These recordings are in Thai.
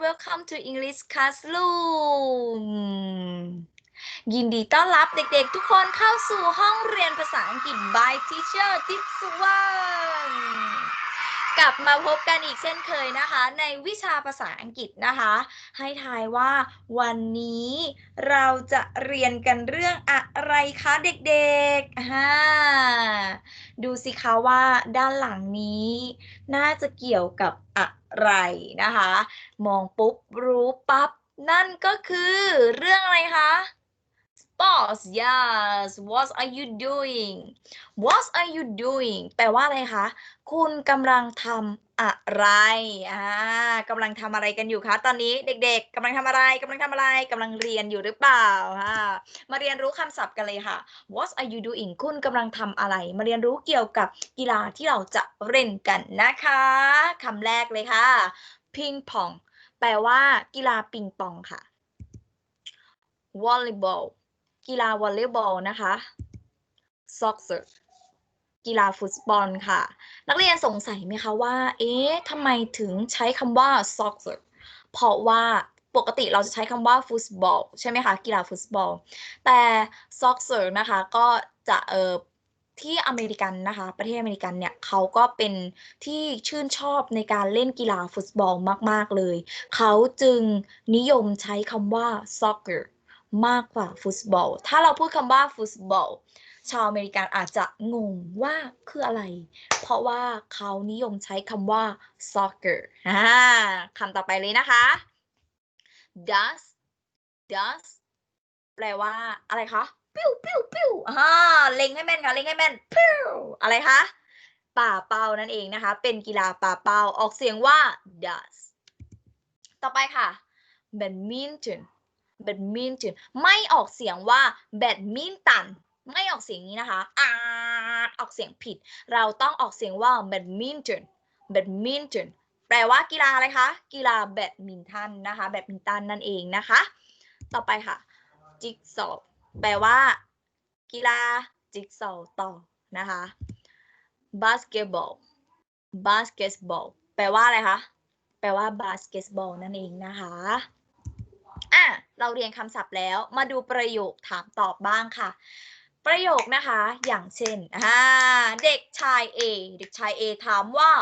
welcome to English classroom ยินดีต้อนรับเด็กๆ ทุกคนเข้าสู่ห้องเรียนภาษาอังกฤษ by teacher TIPS ONE กลับมาพบกันอีกเช่นเคยนะคะ ในวิชาภาษาอังกฤษนะคะ ให้ทายว่าวันนี้เราจะเรียนกันเรื่องอะไรคะเด็กๆฮ่าดูสิคะว่าด้านหลังนี้ น่าจะเกี่ยวกับอะไรนะคะ มองปุ๊บรู้ปั๊บนั่นก็คือเรื่องอะไรคะ Sports yes what are you doing what are you doing แปลว่าอะไรคะ คุณกำลังทำอะไรอ่ากำลังทำอะไรกันอยู่คะ ตอนนี้เด็ก ๆกำลังทำอะไรกำลังทำอะไรกำลังเรียนอยู่หรือเปล่าอ่ามาเรียนรู้คำศัพท์กันเลยค่ะ what are you doing คุณกำลังทำอะไร มาเรียนรู้เกี่ยวกับกีฬาที่เราจะเล่นกันนะคะคำแรกเลยค่ะ พิงปอง แปลว่ากีฬาปิงปองค่ะ volleyball กีฬาวอลเลย์บอลนะคะ soccer กีฬาฟุตบอลค่ะ นักเรียนสงสัยไหมคะว่า เอ๊ะทำไมถึงใช้คำว่า soccer เพราะว่าปกติเราจะใช้คำว่าฟุตบอลใช่ไหมคะ กีฬาฟุตบอล แต่ soccer นะคะก็จะเออที่อเมริกันนะคะ ประเทศอเมริกันเนี่ยเขาก็เป็นที่ชื่นชอบในการเล่นกีฬาฟุตบอลมาก ๆ เลย เขาจึงนิยมใช้คำว่า soccer มากกว่าฟุตบอล ถ้าเราพูดคำว่าฟุตบอล ชาวอเมริกันอาจจะงงว่าคืออะไร เพราะว่าเขานิยมใช้คำว่า soccer คำต่อไปเลยนะคะ does does แปลว่าอะไรคะปิ้วปิ้วปิ้วอ่าเล็งให้แม่นค่ะ เล็งให้แม่นปิ้วอะไรคะป่าเป้านั่นเองนะคะ เป็นกีฬาป่าเป้าออกเสียงว่า does ต่อไปค่ะ badminton แบดมินตันไม่ออกเสียงว่าแบดมินตันไม่ออกเสียงนี้นะคะอาออกเสียงผิด เราต้องออกเสียงว่าแบดมินตันแบดมินตันแปลว่ากีฬาอะไรคะ กีฬาแบดมินตันนะคะ แบดมินตันนั่นเองนะคะ ต่อไปค่ะ จิ๊กซอว์แปลว่า กีฬาจิ๊กซอว์ต่อนะคะบาสเกตบอลบาสเกตบอลแปลว่าอะไรคะ แปลว่าบาสเกตบอลนั่นเองนะคะอะ เราเรียนคำศัพท์แล้ว มาดูประโยคถามตอบบ้างค่ะ ประโยคนะคะ อย่างเช่นเด็กชาย A เด็กชาย A ถามว่า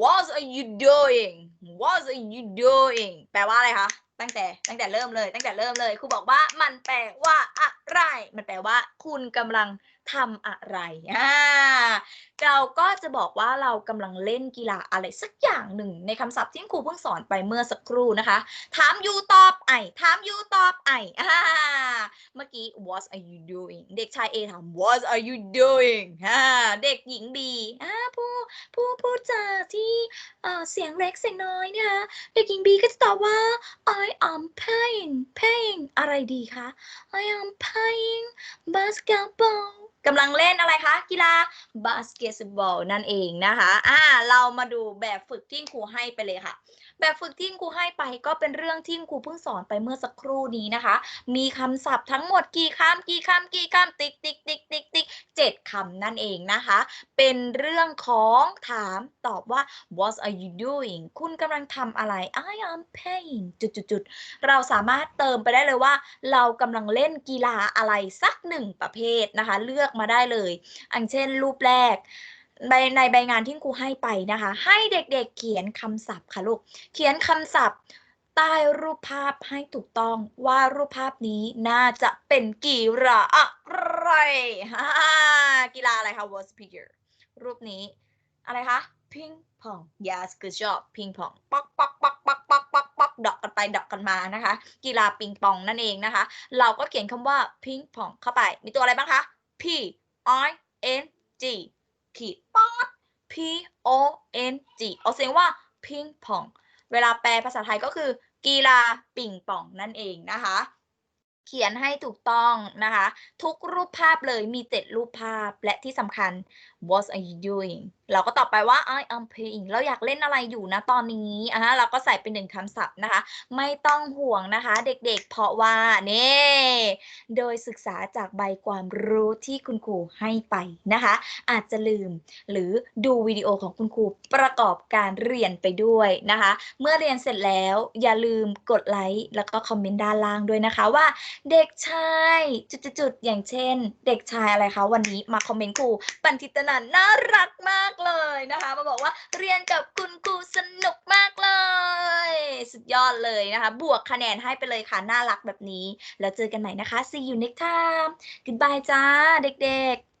what are you doing what are you doing แปลว่าอะไรคะ ตั้งแต่ตั้งแต่เริ่มเลย ตั้งแต่เริ่มเลย ครูบอกว่ามันแปลว่าอะไร มันแปลว่าคุณกำลัง ทำอะไรอ่าเราก็จะบอกว่าเรากำลังเล่นกีฬาอะไรสักอย่างหนึ่ง ในคำศัพท์ที่ครูเพิ่งสอนไปเมื่อสักครู่นะคะ ถามยูตอบไอถามยูตอบไออ่าเมื่อกี้ what are you doing เด็กชาย A ถาม what are you doing อ่าเด็กหญิง B อ่าผู้ผู้พูดจาที่อ่าเสียงเล็กเสียงน้อยเนี่ยเด็กหญิง B ก็จะตอบว่า I am playing playing อะไรดีคะ I am playing basketball กำลังเล่นอะไรคะ กีฬาบาสเกตบอลนั่นเองนะคะ อ่า เรามาดูแบบฝึกที่ครูให้ไปเลยค่ะ แบบฝึกที่ครูให้ไปก็เป็นเรื่องที่ครูเพิ่งสอนไปเมื่อสักครู่นี้นะคะ มีคำศัพท์ทั้งหมดกี่คำกี่คำกี่คำติ๊กติ๊กติ๊กติ๊กติ๊กเจ็ดคำนั่นเองนะคะ เป็นเรื่องของถามตอบว่า what are you doing คุณกำลังทำอะไร I am playing จุดจุดจุดเราสามารถเติมไปได้เลยว่า เรากำลังเล่นกีฬาอะไรสักหนึ่งประเภทนะคะ เลือกมาได้เลย อันเช่นรูปแรก ในในใบงานที่ครูให้ไปนะคะ ให้เด็กๆเขียนคำศัพท์ค่ะลูก เขียนคำศัพท์ใต้รูปภาพให้ถูกต้องว่ารูปภาพนี้น่าจะเป็นกีฬาอะไรฮ่ากีฬาอะไรคะ was bigger รูปนี้ อะไรคะพิงพอง yes good job พิงพองปักปักปักปักปักปักปักดอกกันไปดอกกันมานะคะ กีฬาปิงปองนั่นเองนะคะ เราก็เขียนคำว่าพิงพองเข้าไป มีตัวอะไรบ้างคะ p i n g ขีด p o n g เอาเสียงว่าพิงพอง เวลาแปลภาษาไทยก็คือ กีฬาปิงปองนั่นเองนะคะ เขียนให้ถูกต้องนะคะ ทุกรูปภาพเลยมีเจ็ดรูปภาพและที่สำคัญ what are you doing เราก็ตอบไปว่า I am playing เราอยากเล่นอะไรอยู่นะตอนนี้อะฮะเราก็ใส่เป็นหนึ่งคำศัพท์นะคะ ไม่ต้องห่วงนะคะ เด็กๆ เพราะว่านี่โดยศึกษาจากใบความรู้ที่คุณครูให้ไปนะคะ อาจจะลืมหรือดูวิดีโอของคุณครูประกอบการเรียนไปด้วยนะคะ เมื่อเรียนเสร็จแล้วอย่าลืมกดไลค์แล้วก็คอมเมนต์ด้านล่างด้วยนะคะว่า เด็กชายจุดๆๆอย่างเช่น เด็กชายอะไรคะวันนี้มาคอมเมนต์ครูปันทิตนันน่ารักมากเลยนะคะ มาบอกว่าเรียนกับคุณครูสนุกมากเลย สุดยอดเลยนะคะ บวกคะแนนให้ไปเลยค่ะ น่ารักแบบนี้ แล้วเจอกันใหม่นะคะ see you next time goodbye จ้าเด็กๆ